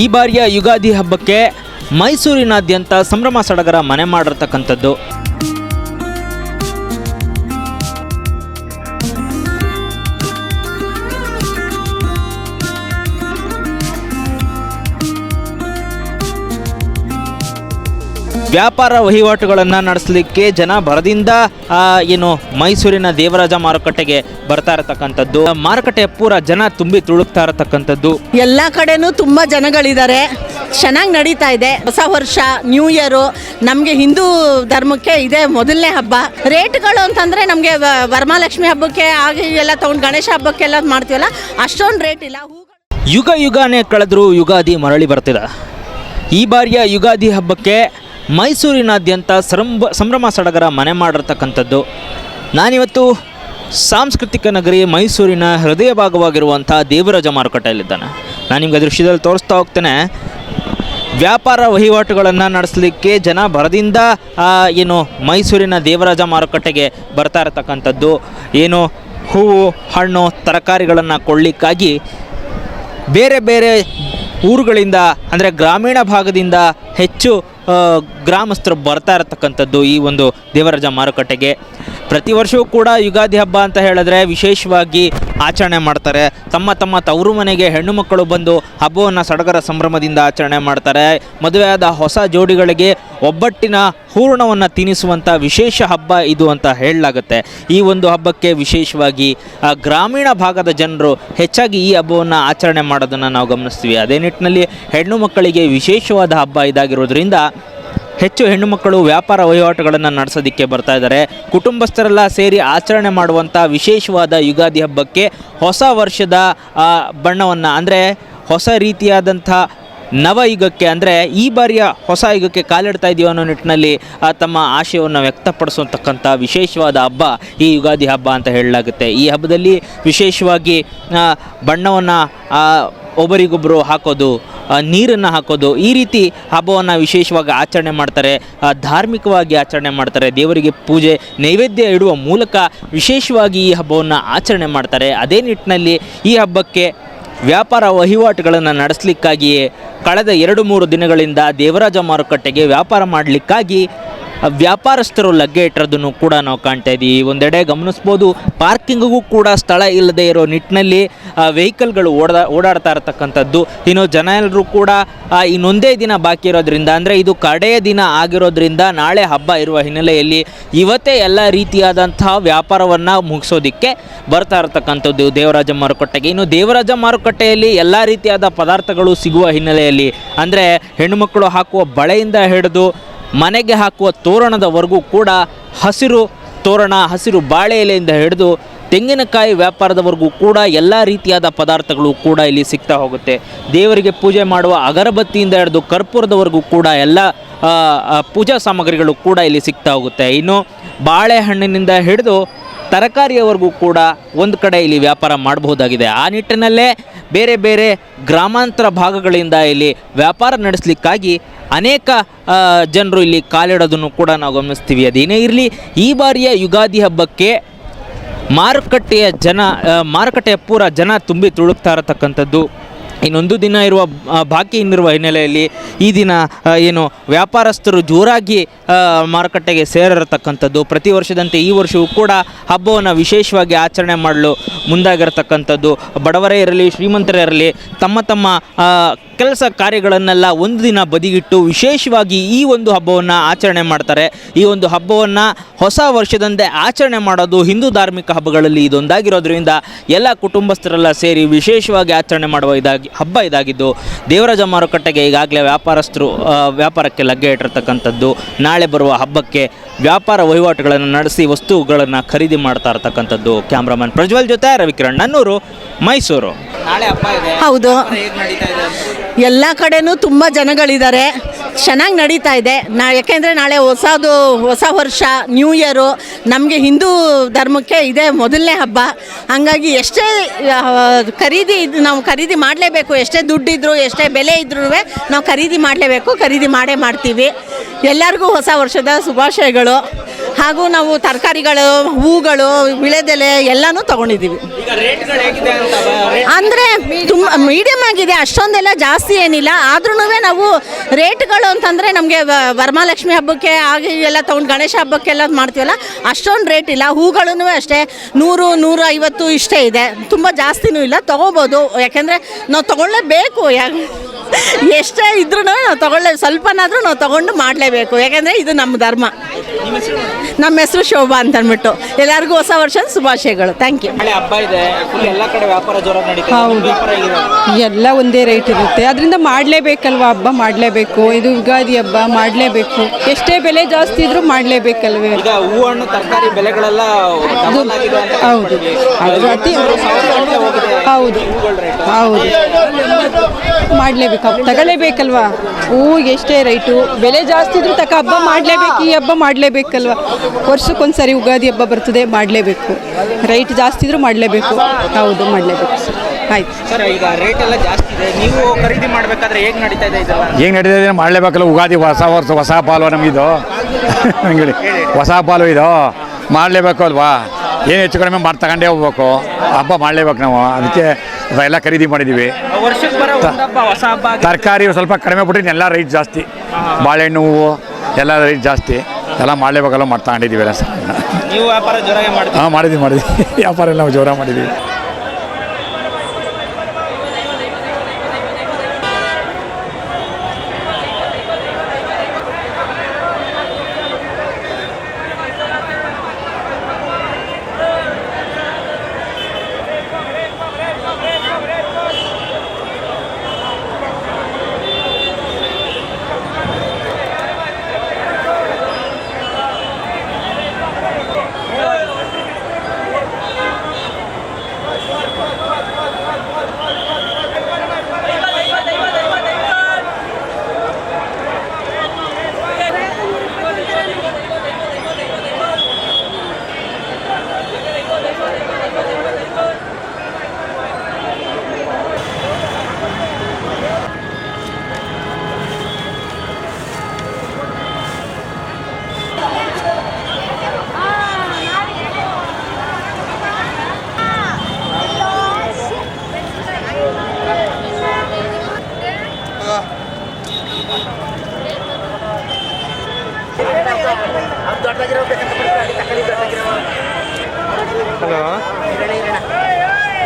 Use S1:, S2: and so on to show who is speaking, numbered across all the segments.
S1: ಈ ಬಾರಿಯ ಯುಗಾದಿ ಹಬ್ಬಕ್ಕೆ ಮೈಸೂರಿನಾದ್ಯಂತ ಸಂಭ್ರಮ ಸಡಗರ ಮನೆ ಮಾಡಿರ್ತಕ್ಕಂಥದ್ದು. ವ್ಯಾಪಾರ ವಹಿವಾಟುಗಳನ್ನು ನಡೆಸಲಿಕ್ಕೆ ಜನ ಬರದಿಂದ ಏನು ಮೈಸೂರಿನ ದೇವರಾಜ ಮಾರುಕಟ್ಟೆಗೆ ಬರ್ತಾ ಇರತಕ್ಕಂಥದ್ದು. ಮಾರುಕಟ್ಟೆ ಪೂರ ಜನ ತುಂಬಿ ತುಳುಕ್ತಾ ಇರತಕ್ಕಂಥದ್ದು.
S2: ಎಲ್ಲ ಕಡೆನೂ ತುಂಬ ಜನಗಳಿದ್ದಾರೆ. ಚೆನ್ನಾಗಿ ನಡೀತಾ ಇದೆ. ಹೊಸ ವರ್ಷ ನ್ಯೂ ಇಯರು ನಮಗೆ ಹಿಂದೂ ಧರ್ಮಕ್ಕೆ ಇದೇ ಮೊದಲನೇ ಹಬ್ಬ. ರೇಟ್ಗಳು ಅಂತಂದರೆ ನಮಗೆ ವರಮಹಾಲಕ್ಷ್ಮಿ ಹಬ್ಬಕ್ಕೆ ಹಾಗೆ ಎಲ್ಲ ತೊಗೊಂಡು ಗಣೇಶ ಹಬ್ಬಕ್ಕೆಲ್ಲ ಮಾಡ್ತೀವಲ್ಲ ಅಷ್ಟೊಂದು ರೇಟ್ ಇಲ್ಲ.
S1: ಯುಗ ಯುಗಾನೇ ಕಳೆದರೂ ಯುಗಾದಿ ಮರಳಿ ಬರ್ತಿದೆ. ಈ ಬಾರಿಯ ಯುಗಾದಿ ಹಬ್ಬಕ್ಕೆ ಮೈಸೂರಿನಾದ್ಯಂತ ಸಂಭ್ರ ಸಂಭ್ರಮ ಸಡಗರ ಮನೆ ಮಾಡಿರ್ತಕ್ಕಂಥದ್ದು. ನಾನಿವತ್ತು ಸಾಂಸ್ಕೃತಿಕ ನಗರಿ ಮೈಸೂರಿನ ಹೃದಯ ಭಾಗವಾಗಿರುವಂಥ ದೇವರಾಜ ಮಾರುಕಟ್ಟೆಯಲ್ಲಿದ್ದಾನೆ. ನಾನು ನಿಮಗೆ ದೃಶ್ಯದಲ್ಲಿ ತೋರಿಸ್ತಾ ಹೋಗ್ತೇನೆ. ವ್ಯಾಪಾರ ವಹಿವಾಟುಗಳನ್ನು ನಡೆಸಲಿಕ್ಕೆ ಜನ ಬರದಿಂದ ಏನು ಮೈಸೂರಿನ ದೇವರಾಜ ಮಾರುಕಟ್ಟೆಗೆ ಬರ್ತಾ ಇರತಕ್ಕಂಥದ್ದು. ಏನು ಹೂವು, ಹಣ್ಣು, ತರಕಾರಿಗಳನ್ನು ಕೊಳ್ಳಿಕ್ಕಾಗಿ ಬೇರೆ ಬೇರೆ ಊರುಗಳಿಂದ, ಅಂದರೆ ಗ್ರಾಮೀಣ ಭಾಗದಿಂದ ಹೆಚ್ಚು ಗ್ರಾಮಸ್ಥರು ಬರ್ತಾ ಇರತಕ್ಕಂಥದ್ದು ಈ ಒಂದು ದೇವರಾಜ ಮಾರುಕಟ್ಟೆಗೆ. ಪ್ರತಿ ವರ್ಷವೂ ಕೂಡ ಯುಗಾದಿ ಹಬ್ಬ ಅಂತ ಹೇಳಿದ್ರೆ ವಿಶೇಷವಾಗಿ ಆಚರಣೆ ಮಾಡ್ತಾರೆ. ತಮ್ಮ ತಮ್ಮ ತವರು ಮನೆಗೆ ಹೆಣ್ಣು ಮಕ್ಕಳು ಬಂದು ಹಬ್ಬವನ್ನು ಸಡಗರ ಸಂಭ್ರಮದಿಂದ ಆಚರಣೆ ಮಾಡ್ತಾರೆ. ಮದುವೆಯಾದ ಹೊಸ ಜೋಡಿಗಳಿಗೆ ಒಬ್ಬಟ್ಟಿನ ಹೂರಣವನ್ನು ತಿನ್ನಿಸುವಂಥ ವಿಶೇಷ ಹಬ್ಬ ಇದು ಅಂತ ಹೇಳಲಾಗುತ್ತೆ. ಈ ಒಂದು ಹಬ್ಬಕ್ಕೆ ವಿಶೇಷವಾಗಿ ಗ್ರಾಮೀಣ ಭಾಗದ ಜನರು ಹೆಚ್ಚಾಗಿ ಈ ಹಬ್ಬವನ್ನು ಆಚರಣೆ ಮಾಡೋದನ್ನು ನಾವು ಗಮನಿಸ್ತೀವಿ. ಅದೇ ನಿಟ್ಟಿನಲ್ಲಿ ಹೆಣ್ಣು ಮಕ್ಕಳಿಗೆ ವಿಶೇಷವಾದ ಹಬ್ಬ ಇದಾಗಿರೋದ್ರಿಂದ ಹೆಚ್ಚು ಹೆಣ್ಣು ಮಕ್ಕಳು ವ್ಯಾಪಾರ ವಹಿವಾಟುಗಳನ್ನು ನಡೆಸೋದಕ್ಕೆ ಬರ್ತಾ ಇದ್ದಾರೆ. ಕುಟುಂಬಸ್ಥರೆಲ್ಲ ಸೇರಿ ಆಚರಣೆ ಮಾಡುವಂಥ ವಿಶೇಷವಾದ ಯುಗಾದಿ ಹಬ್ಬಕ್ಕೆ ಹೊಸ ವರ್ಷದ ಬಣ್ಣವನ್ನು, ಅಂದರೆ ಹೊಸ ರೀತಿಯಾದಂಥ ನವಯುಗಕ್ಕೆ ಅಂದರೆ ಈ ಬಾರಿಯ ಹೊಸ ಯುಗಕ್ಕೆ ಕಾಲಿಡ್ತಾ ಇದೀವಿ ಅನ್ನೋ ನಿಟ್ಟಿನಲ್ಲಿ ತಮ್ಮ ಆಶಯವನ್ನು ವ್ಯಕ್ತಪಡಿಸುವಂತಕ್ಕಂಥ ವಿಶೇಷವಾದ ಹಬ್ಬ ಈ ಯುಗಾದಿ ಹಬ್ಬ ಅಂತ ಹೇಳಲಾಗುತ್ತೆ. ಈ ಹಬ್ಬದಲ್ಲಿ ವಿಶೇಷವಾಗಿ ಬಣ್ಣವನ್ನು ಒಬ್ಬರಿಗೊಬ್ಬರು ಹಾಕೋದು ನೀರನ್ನು ಹಾಕೋದು, ಈ ರೀತಿ ಹಬ್ಬವನ್ನು ವಿಶೇಷವಾಗಿ ಆಚರಣೆ ಮಾಡ್ತಾರೆ ಧಾರ್ಮಿಕವಾಗಿ ಆಚರಣೆ ಮಾಡ್ತಾರೆ, ದೇವರಿಗೆ ಪೂಜೆ, ನೈವೇದ್ಯ ಇಡುವ ಮೂಲಕ ವಿಶೇಷವಾಗಿ ಈ ಹಬ್ಬವನ್ನು ಆಚರಣೆ ಮಾಡ್ತಾರೆ. ಅದೇ ನಿಟ್ಟಿನಲ್ಲಿ ಈ ಹಬ್ಬಕ್ಕೆ ವ್ಯಾಪಾರ ವಹಿವಾಟುಗಳನ್ನು ನಡೆಸಲಿಕ್ಕಾಗಿಯೇ ಕಳೆದ ಎರಡು ಮೂರು ದಿನಗಳಿಂದ ದೇವರಾಜ ಮಾರುಕಟ್ಟೆಗೆ ವ್ಯಾಪಾರ ಮಾಡಲಿಕ್ಕಾಗಿ ವ್ಯಾಪಾರಸ್ಥರು ಲಗ್ಗೆ ಇಟ್ಟಿರೋದನ್ನು ಕೂಡ ನಾವು ಕಾಣ್ತಾ ಇದ್ದೀವಿ. ಒಂದೆಡೆ ಗಮನಿಸ್ಬೋದು, ಪಾರ್ಕಿಂಗಿಗೂ ಕೂಡ ಸ್ಥಳ ಇಲ್ಲದೆ ಇರೋ ನಿಟ್ಟಿನಲ್ಲಿ ವೆಹಿಕಲ್ಗಳು ಓಡಾ, ಓಡಾಡ್ತಾ ಇರತಕ್ಕಂಥದ್ದು. ಇನ್ನು ಜನ ಎಲ್ಲರೂ ಕೂಡ ಇನ್ನೊಂದೇ ದಿನ ಬಾಕಿ ಇರೋದ್ರಿಂದ, ಅಂದರೆ ಇದು ಕಡೆಯ ದಿನ ಆಗಿರೋದ್ರಿಂದ ನಾಳೆ ಹಬ್ಬ ಇರುವ ಹಿನ್ನೆಲೆಯಲ್ಲಿ ಇವತ್ತೇ ಎಲ್ಲ ರೀತಿಯಾದಂತಹ ವ್ಯಾಪಾರವನ್ನು ಮುಗಿಸೋದಕ್ಕೆ ಬರ್ತಾ ಇರತಕ್ಕಂಥದ್ದು ದೇವರಾಜ ಮಾರುಕಟ್ಟೆಗೆ. ಇನ್ನು ದೇವರಾಜ ಮಾರುಕಟ್ಟೆಯಲ್ಲಿ ಎಲ್ಲ ರೀತಿಯಾದ ಪದಾರ್ಥಗಳು ಸಿಗುವ ಹಿನ್ನೆಲೆಯಲ್ಲಿ, ಅಂದರೆ ಹೆಣ್ಣುಮಕ್ಕಳು ಹಾಕುವ ಬಳೆಯಿಂದ ಹಿಡಿದು ಮನೆಗೆ ಹಾಕುವ ತೋರಣದವರೆಗೂ ಕೂಡ ಹಸಿರು ತೋರಣ ಹಸಿರು ಬಾಳೆ ಎಲೆಯಿಂದ ಹಿಡಿದು ತೆಂಗಿನಕಾಯಿ ವ್ಯಾಪಾರದವರೆಗೂ ಕೂಡ ಎಲ್ಲ ರೀತಿಯಾದ ಪದಾರ್ಥಗಳು ಕೂಡ ಇಲ್ಲಿ ಸಿಗ್ತಾ ಹೋಗುತ್ತೆ. ದೇವರಿಗೆ ಪೂಜೆ ಮಾಡುವ ಅಗರಬತ್ತಿಯಿಂದ ಹಿಡಿದು ಕರ್ಪೂರದವರೆಗೂ ಕೂಡ ಎಲ್ಲ ಪೂಜಾ ಸಾಮಗ್ರಿಗಳು ಕೂಡ ಇಲ್ಲಿ ಸಿಗ್ತಾ ಹೋಗುತ್ತೆ. ಇನ್ನು ಬಾಳೆಹಣ್ಣಿನಿಂದ ಹಿಡಿದು ತರಕಾರಿಯವರೆಗೂ ಕೂಡ ಒಂದು ಕಡೆ ಇಲ್ಲಿ ವ್ಯಾಪಾರ ಮಾಡಬಹುದಾಗಿದೆ. ಆ ನಿಟ್ಟಿನಲ್ಲೇ ಬೇರೆ ಬೇರೆ ಗ್ರಾಮಾಂತರ ಭಾಗಗಳಿಂದ ಇಲ್ಲಿ ವ್ಯಾಪಾರ ನಡೆಸಲಿಕ್ಕಾಗಿ ಅನೇಕ ಜನರು ಇಲ್ಲಿ ಕಾಲಿಡೋದನ್ನು ಕೂಡ ನಾವು ಗಮನಿಸ್ತೀವಿ. ಅದೇನೇ ಇರಲಿ, ಈ ಬಾರಿಯ ಯುಗಾದಿ ಹಬ್ಬಕ್ಕೆ ಮಾರುಕಟ್ಟೆಯ ಜನ ಮಾರುಕಟ್ಟೆಯ ಪೂರ ಜನ ತುಂಬಿ ತುಳುಕ್ತಾ ಇರತಕ್ಕಂಥದ್ದು. ಇನ್ನೊಂದು ದಿನ ಇರುವ ಬಾಕಿ ಇರುವ ಹಿನ್ನೆಲೆಯಲ್ಲಿ ಈ ದಿನ ಏನು ವ್ಯಾಪಾರಸ್ಥರು ಜೋರಾಗಿ ಮಾರುಕಟ್ಟೆಗೆ ಸೇರಿರತಕ್ಕಂಥದ್ದು. ಪ್ರತಿ ವರ್ಷದಂತೆ ಈ ವರ್ಷವೂ ಕೂಡ ಹಬ್ಬವನ್ನು ವಿಶೇಷವಾಗಿ ಆಚರಣೆ ಮಾಡಲು ಮುಂದಾಗಿರತಕ್ಕಂಥದ್ದು. ಬಡವರೇ ಇರಲಿ, ಶ್ರೀಮಂತರೇ ಇರಲಿ, ತಮ್ಮ ತಮ್ಮ ಕೆಲಸ ಕಾರ್ಯಗಳನ್ನೆಲ್ಲ ಒಂದು ದಿನ ಬದಿಗಿಟ್ಟು ವಿಶೇಷವಾಗಿ ಈ ಒಂದು ಹಬ್ಬವನ್ನು ಆಚರಣೆ ಮಾಡ್ತಾರೆ. ಈ ಒಂದು ಹಬ್ಬವನ್ನು ಹೊಸ ವರ್ಷದಂದೇ ಆಚರಣೆ ಮಾಡೋದು ಹಿಂದೂ ಧಾರ್ಮಿಕ ಹಬ್ಬಗಳಲ್ಲಿ ಇದೊಂದಾಗಿರೋದ್ರಿಂದ ಎಲ್ಲ ಕುಟುಂಬಸ್ಥರೆಲ್ಲ ಸೇರಿ ವಿಶೇಷವಾಗಿ ಆಚರಣೆ ಮಾಡುವ ಇದಾಗಿ ಹಬ್ಬ ಇದಾಗಿದ್ದು ದೇವರಾಜ ಮಾರುಕಟ್ಟೆಗೆ ಈಗಾಗಲೇ ವ್ಯಾಪಾರಸ್ಥರು ವ್ಯಾಪಾರಕ್ಕೆ ಲಗ್ಗೆ ಇಟ್ಟಿರ್ತಕ್ಕಂಥದ್ದು ನಾಳೆ ಬರುವ ಹಬ್ಬಕ್ಕೆ ವ್ಯಾಪಾರ ವಹಿವಾಟುಗಳನ್ನು ನಡೆಸಿ ವಸ್ತುಗಳನ್ನು ಖರೀದಿ ಮಾಡ್ತಾ ಇರತಕ್ಕಂಥದ್ದು ಕ್ಯಾಮ್ರಾಮನ್ ಪ್ರಜ್ವಲ್ ಜೊತೆ ರವಿಕಿರಣ್ ನನ್ನೂರು ಮೈಸೂರು. ನಾಳೆ ಹಬ್ಬ ಇದೆ.
S2: ಹೌದು. ಎಲ್ಲ ಕಡೆನೂ ತುಂಬ ಜನಗಳಿದ್ದಾರೆ. ಚೆನ್ನಾಗಿ ನಡೀತಾ ಇದೆ. ನಾ ಯಾಕೆಂದರೆ ನಾಳೆ ಹೊಸದು ಹೊಸ ವರ್ಷ ನ್ಯೂ ಇಯರು ನಮಗೆ ಹಿಂದೂ ಧರ್ಮಕ್ಕೆ ಇದೇ ಮೊದಲನೇ ಹಬ್ಬ. ಹಾಗಾಗಿ ಎಷ್ಟೇ ಖರೀದಿ ಇದ್- ನಾವು ಖರೀದಿ ಮಾಡಲೇಬೇಕು ಎಷ್ಟೇ ದುಡ್ಡಿದ್ರು, ಎಷ್ಟೇ ಬೆಲೆ ಇದ್ರೂ ನಾವು ಖರೀದಿ ಮಾಡಲೇಬೇಕು, ಖರೀದಿ ಮಾಡೇ ಮಾಡ್ತೀವಿ. ಎಲ್ಲರಿಗೂ ಹೊಸ ವರ್ಷದ ಶುಭಾಶಯಗಳು. ಹಾಗೂ ನಾವು ತರಕಾರಿಗಳು ಹೂಗಳು ವಿಳೆದೆಲೆ ಎಲ್ಲನೂ ತಗೊಂಡಿದ್ದೀವಿ. ಅಂದರೆ ತುಂಬ ಮೀಡಿಯಮ್ ಆಗಿದೆ ಅಷ್ಟೊಂದೆಲ್ಲ ಜಾಸ್ತಿ ಏನಿಲ್ಲ. ಆದ್ರೂ ನಾವು ರೇಟ್ಗಳು ಅಂತಂದರೆ ನಮಗೆ ವರಮಹಾಲಕ್ಷ್ಮಿ ಹಬ್ಬಕ್ಕೆ ಹಾಗೆ ಎಲ್ಲ ತಗೊಂಡು ಗಣೇಶ ಹಬ್ಬಕ್ಕೆಲ್ಲ ಮಾಡ್ತೀವಲ್ಲ ಅಷ್ಟೊಂದು ರೇಟ್ ಇಲ್ಲ. ಹೂಗಳೂ ಅಷ್ಟೇ ನೂರು ನೂರ ಐವತ್ತು ಇಷ್ಟೇ ಇದೆ. ತುಂಬ ಜಾಸ್ತಿನೂ ಇಲ್ಲ ತೊಗೋಬೋದು. ಯಾಕೆಂದರೆ ನಾವು ತೊಗೊಳ್ಳೇಬೇಕು. ಯಾ ಎಷ್ಟೇ ಇದ್ರೂ ನಾವು ತಗೊಳ್ಳೇ ಸ್ವಲ್ಪನಾದರೂ ನಾವು ತಗೊಂಡು ಮಾಡಲೇಬೇಕು. ಯಾಕಂದರೆ ಇದು ನಮ್ಮ ಧರ್ಮ.
S1: ಹೆಸರು
S2: ನಮ್ಮ ಹೆಸರು ಶೋಭಾ ಅಂತ ಅಂದ್ಬಿಟ್ಟು ಎಲ್ಲರಿಗೂ ಹೊಸ ವರ್ಷದ ಶುಭಾಶಯಗಳು. ಥ್ಯಾಂಕ್ ಯು
S1: ಎಲ್ಲ ಕಡೆ ವ್ಯಾಪಾರ ಜೋರಾಗಿ ನಡೀತದೆ
S3: ಹೌದು.
S1: ವ್ಯಾಪಾರ ಹೇಗಿದೆ?
S3: ಎಲ್ಲ ಒಂದೇ ರೇಟ್ ಇರುತ್ತೆ. ಅದರಿಂದ ಮಾಡಲೇಬೇಕಲ್ವ ಹಬ್ಬ? ಮಾಡಲೇಬೇಕು. ಇದು ಯುಗಾದಿ ಹಬ್ಬ ಮಾಡಲೇಬೇಕು. ಎಷ್ಟೇ ಬೆಲೆ ಜಾಸ್ತಿ ಇದ್ರೂ ಮಾಡಲೇಬೇಕಲ್ವೇ?
S1: ಹೂವು ಹೂ ಹಣ್ಣು ತರಕಾರಿ ಬೆಲೆಗಳೆಲ್ಲ
S3: ಹೌದು. ಅದು ಅತಿ ಹೌದು. ಹೌದು. ಮಾಡಲೇಬೇಕು. ತಗೊಳ್ಳೇಬೇಕಲ್ವಾ? ಹೂ ಎಷ್ಟೇ ರೈಟು. ಬೆಲೆ ಜಾಸ್ತಿ ಇದ್ರೂ ತಕ ಹಬ್ಬ ಮಾಡಲೇಬೇಕು ಈ ಹಬ್ಬ ಮಾಡಲೇಬೇಕಲ್ವ? ವರ್ಷಕ್ಕೊಂದ್ಸರಿ ಉಗಾದಿ ಹಬ್ಬ ಬರ್ತದೆ ಮಾಡಲೇಬೇಕು. ರೈಟ್ ಜಾಸ್ತಿ ಇದ್ರೂ ಮಾಡಲೇಬೇಕು. ಹೌದು ಮಾಡಲೇಬೇಕು. ಆಯ್ತು.
S1: ಸರ್ ಈಗ ರೇಟ್ ಎಲ್ಲ ಜಾಸ್ತಿ ಇದೆ. ನೀವು ಖರೀದಿ ಮಾಡ್ಬೇಕಾದ್ರೆ ಹೇಗ್ ನಡೀತಾ ಇದೆ ಇದೆಲ್ಲ?
S4: ಹೇಗೆ ನಡೀತಿದೆ ಮಾಡಲೇಬೇಕಲ್ಲ ಉಗಾದಿ ಹೊಸ ವರ್ಷ ಹೊಸ ಪಾಲು ನಮಗಿದು? ಹೊಸ ಪಾಲು ಇದು? ಮಾಡಲೇಬೇಕು ಅಲ್ವಾ? ಏನು ಹೆಚ್ಚು ಕಡಿಮೆ ಮಾಡಿ ತಗೊಂಡೇ ಹೋಗ್ಬೇಕು. ಹಬ್ಬ ಮಾಡಲೇಬೇಕು ನಾವು. ಅದಕ್ಕೆ ಎಲ್ಲ ಖರೀದಿ ಮಾಡಿದ್ದೀವಿ ತರಕಾರಿ ಸ್ವಲ್ಪ ಕಡಿಮೆ ಬಿಟ್ಟರೆ ಎಲ್ಲ ರೇಟ್ ಜಾಸ್ತಿ. ಬಾಳೆಹಣ್ಣು ಹೂವು ಎಲ್ಲ ರೇಟ್ ಜಾಸ್ತಿ. ಎಲ್ಲ ಮಾಡಲೇಬೇಕಲ್ಲ ಮಾಡಿ ತಗೊಂಡಿದ್ದೀವಿ ಎಲ್ಲ ಸರ್
S1: ನೀವು ವ್ಯಾಪಾರ ಜೋರಾಗಿ ಮಾಡ್ತೀವಿ
S4: ಹಾಂ ಮಾಡಿದ್ವಿ ಮಾಡಿದ್ವಿ. ವ್ಯಾಪಾರ ಎಲ್ಲ ನಾವು ಜೋರಾಗಿ ಮಾಡಿದ್ದೀವಿ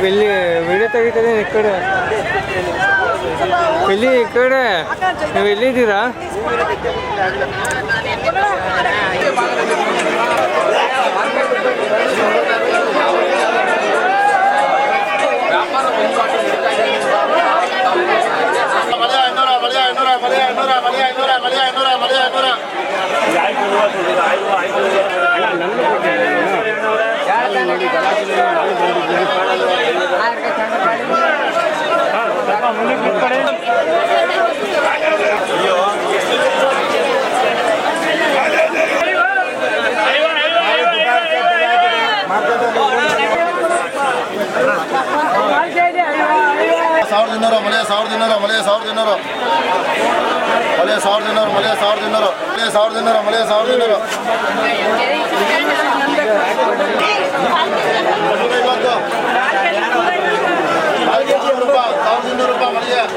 S5: ಎಲ್ಲಿ ವಿಡಿಯೋ ತೆಗಿತದೆ ಈ ಕಡೆ ಇಲ್ಲಿ ಈ ಕಡೆ ನೀವು ಎಲ್ಲಿದ್ದೀರಾ
S6: ಸಾವಿರದ ಇನ್ನೂರು ಮಳೆ ಸಾವಿರದ ಇನ್ನೂರು ಮಳೆ ಸಾವಿರದ ಇನ್ನೂರು ಮಳೆ ಸಾವಿರದ ಇನ್ನೂರು ಮಳೆ ಸಾವಿರದ ಇನ್ನೂರು ಮಳೆ ಸಾವಿರದ ಇನ್ನೂರು ಮಳೆ ಸಾವಿರದ ಇನ್ನೂರು ಐವತ್ತು. ரூபாய் மதியம்